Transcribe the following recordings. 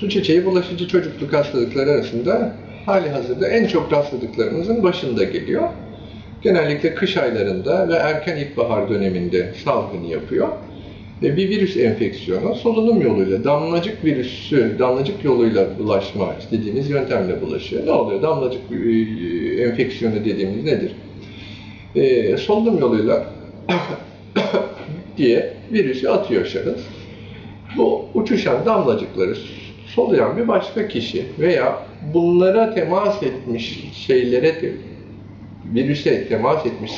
Su çiçeği bulaşıcı çocukluk hastalıkları arasında hali hazırda en çok rastladıklarımızın başında geliyor. Genellikle kış aylarında ve erken ilkbahar döneminde salgını yapıyor. Ve bir virüs enfeksiyonu solunum yoluyla, damlacık virüsü, damlacık yoluyla bulaşma dediğimiz yöntemle bulaşıyor. Ne oluyor? Damlacık e, enfeksiyonu dediğimiz nedir? E, solunum yoluyla diye virüsü atıyor şahıs. Bu uçuşan damlacıkları soluyan bir başka kişi veya bunlara temas etmiş şeylere de virüse temas etmiş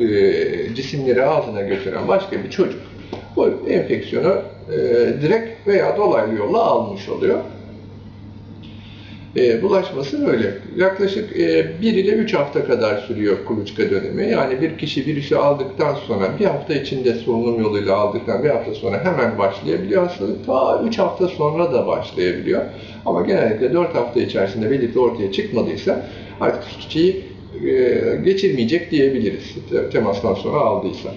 e, cisimleri ağzına götüren başka bir çocuk bu enfeksiyonu e, direkt veya dolaylı yolla almış oluyor. E, bulaşması böyle. Yaklaşık e, 1 ile 3 hafta kadar sürüyor kuluçka dönemi. Yani bir kişi virüsü aldıktan sonra bir hafta içinde solunum yoluyla aldıktan bir hafta sonra hemen başlayabiliyor hastalık. Ta 3 hafta sonra da başlayabiliyor. Ama genellikle 4 hafta içerisinde belirti ortaya çıkmadıysa artık çiçeği e, geçirmeyecek diyebiliriz temastan sonra aldıysa.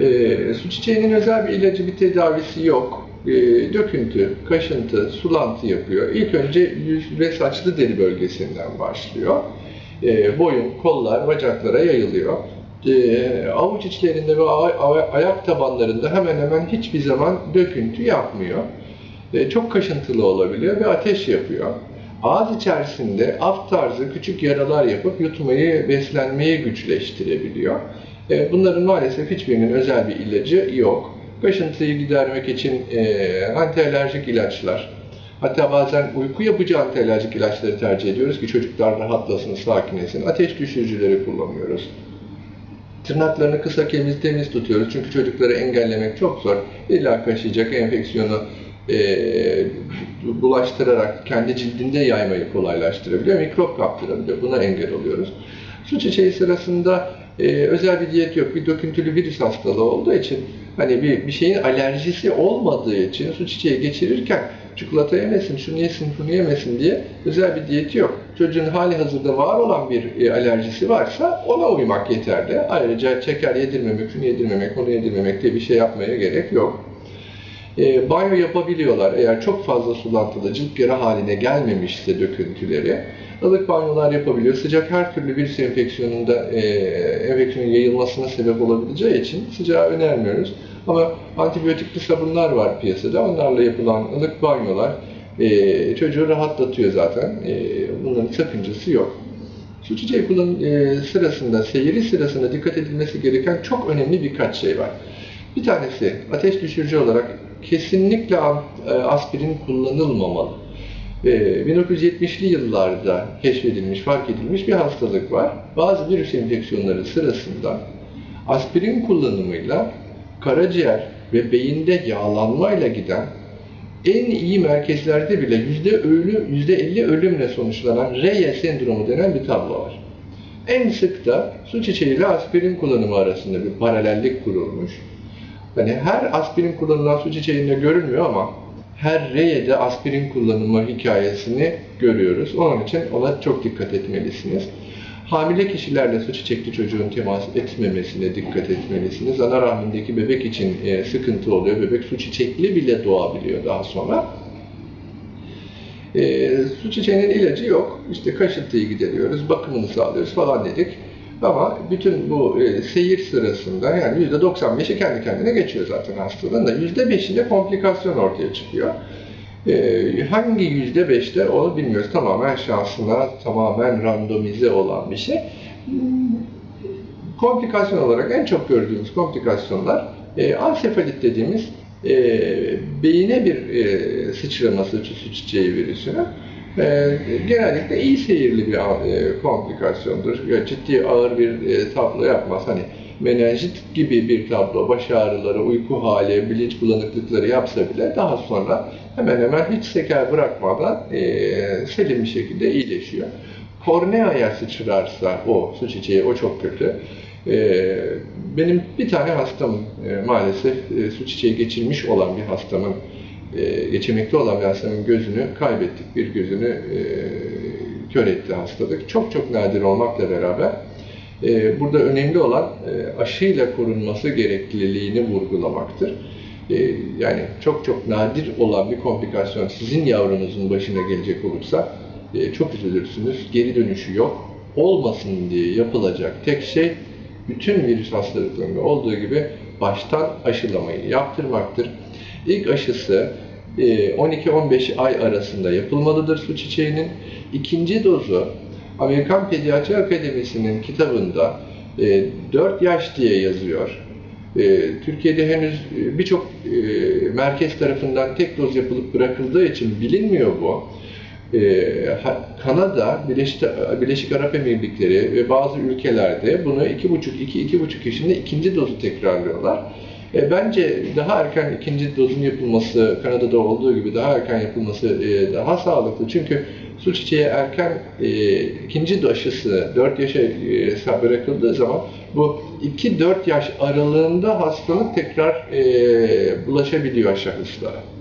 E, su çiçeğinin özel bir ilacı, bir tedavisi yok. E, döküntü, kaşıntı, sulantı yapıyor. İlk önce yüz ve saçlı deri bölgesinden başlıyor. E, boyun, kollar, bacaklara yayılıyor. E, avuç içlerinde ve ayak tabanlarında hemen hemen hiçbir zaman döküntü yapmıyor. E, çok kaşıntılı olabiliyor ve ateş yapıyor. Ağız içerisinde af tarzı küçük yaralar yapıp yutmayı, beslenmeyi güçleştirebiliyor. E, bunların maalesef hiçbirinin özel bir ilacı yok. Kaşıntıyı gidermek için e, antialerjik ilaçlar, hatta bazen uyku yapıcı antialerjik ilaçları tercih ediyoruz ki çocuklar rahatlasın, sakinlesin. Ateş düşürücüleri kullanıyoruz. Tırnaklarını kısa temiz temiz tutuyoruz çünkü çocukları engellemek çok zor. İlla kaşıyacak enfeksiyonu e, bulaştırarak kendi cildinde yaymayı kolaylaştırabiliyor, mikrop kaptırabiliyor. Buna engel oluyoruz. Su çiçeği sırasında e, özel bir diyet yok. Bir döküntülü virüs hastalığı olduğu için hani bir, bir şeyin alerjisi olmadığı için su çiçeği geçirirken çikolata yemesin, şunu yesin, bunu yemesin diye özel bir diyeti yok. Çocuğun hali hazırda var olan bir e, alerjisi varsa ona uymak yeterli. Ayrıca şeker yedirmemek, şunu yedirmemek, onu yedirmemek diye bir şey yapmaya gerek yok. E, banyo yapabiliyorlar. Eğer çok fazla sulantıda cilt yara haline gelmemişse döküntüleri ılık banyolar yapabiliyor. Sıcak her türlü virüs enfeksiyonunda e, enfeksiyonun yayılmasına sebep olabileceği için sıcağı önermiyoruz. Ama antibiyotikli sabunlar var piyasada. Onlarla yapılan ılık banyolar e, çocuğu rahatlatıyor zaten. E, bunların sakıncası yok. Çiçeği kullanım e, sırasında, seyiri sırasında dikkat edilmesi gereken çok önemli birkaç şey var. Bir tanesi ateş düşürücü olarak kesinlikle e, aspirin kullanılmamalı. 1970'li yıllarda keşfedilmiş, fark edilmiş bir hastalık var. Bazı virüs enfeksiyonları sırasında aspirin kullanımıyla karaciğer ve beyinde yağlanmayla giden en iyi merkezlerde bile yüzde ölü, yüzde 50 ölümle sonuçlanan Reye sendromu denen bir tablo var. En sık da su çiçeği ile aspirin kullanımı arasında bir paralellik kurulmuş. Hani her aspirin kullanılan su çiçeğinde görülmüyor ama her reyede aspirin kullanımı hikayesini görüyoruz. Onun için ona çok dikkat etmelisiniz. Hamile kişilerle su çiçekli çocuğun temas etmemesine dikkat etmelisiniz. Ana rahmindeki bebek için e, sıkıntı oluyor. Bebek su çiçekli bile doğabiliyor daha sonra. E, su çiçeğinin ilacı yok. İşte kaşıntıyı gideriyoruz, bakımını sağlıyoruz falan dedik. Ama bütün bu e, seyir sırasında yani %95'i kendi kendine geçiyor zaten hastalığın da %5'inde komplikasyon ortaya çıkıyor. E, hangi %5'te onu bilmiyoruz. Tamamen şansına, tamamen randomize olan bir şey. Komplikasyon olarak en çok gördüğümüz komplikasyonlar e, ansefalit dediğimiz e, beyine bir e, sıçraması çiçeği virüsünün e, genellikle iyi seyirli bir e, komplikasyondur. Ya, ciddi ağır bir e, tablo yapmaz. Hani menenjit gibi bir tablo, baş ağrıları, uyku hali, bilinç bulanıklıkları yapsa bile daha sonra hemen hemen hiç seker bırakmadan e, selim bir şekilde iyileşiyor. Korneaya sıçrarsa o su çiçeği, o çok kötü. E, benim bir tane hastam e, maalesef e, su çiçeği geçirmiş olan bir hastamın e, geçirmekte olan bir gözünü kaybettik. Bir gözünü e, kör etti hastalık. Çok çok nadir olmakla beraber e, burada önemli olan e, aşıyla korunması gerekliliğini vurgulamaktır. e, yani çok çok nadir olan bir komplikasyon sizin yavrunuzun başına gelecek olursa e, çok üzülürsünüz. Geri dönüşü yok. Olmasın diye yapılacak tek şey bütün virüs hastalıklarında olduğu gibi baştan aşılamayı yaptırmaktır. İlk aşısı e, 12-15 ay arasında yapılmalıdır su çiçeğinin. İkinci dozu Amerikan Pediatri Akademisi'nin kitabında e, 4 yaş diye yazıyor. E, Türkiye'de henüz e, birçok e, merkez tarafından tek doz yapılıp bırakıldığı için bilinmiyor bu. E, Kanada, Birleşik Arap Emirlikleri ve bazı ülkelerde bunu 2,5-2-2,5 yaşında ikinci dozu tekrarlıyorlar. E, bence daha erken ikinci dozun yapılması, Kanada'da olduğu gibi daha erken yapılması e, daha sağlıklı. Çünkü su çiçeği erken e, ikinci aşısı 4 yaşa e, bırakıldığı zaman bu 2-4 yaş aralığında hastalık tekrar e, bulaşabiliyor şahıslara.